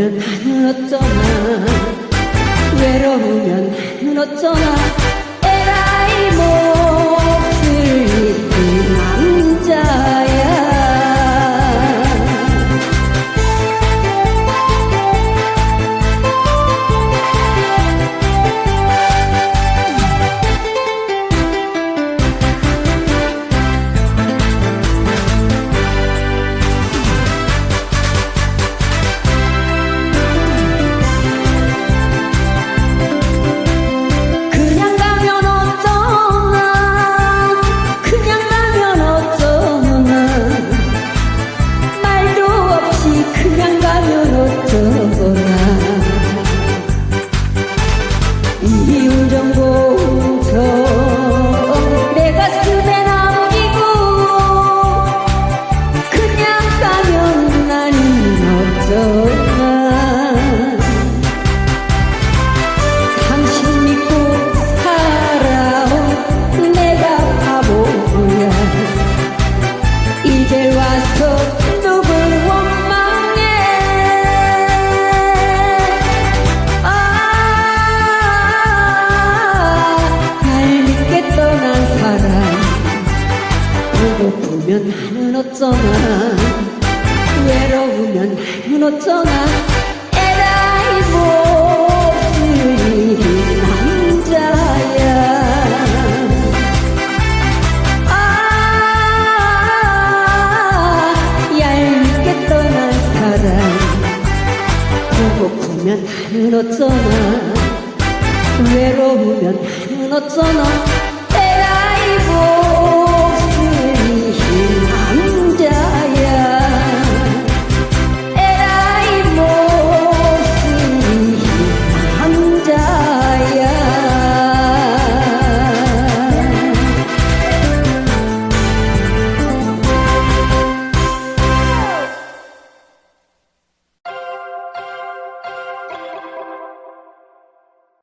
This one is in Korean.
배고프면 나는 어쩌나? 외로우면 나는 어쩌나 배고프면 나는 어쩌나? 외로우면 나는 어쩌나? 에라이 이 남자야. 아 얄밉게 떠난 사람. 배고프면 나는 어쩌나? 외로우면 나는 어쩌나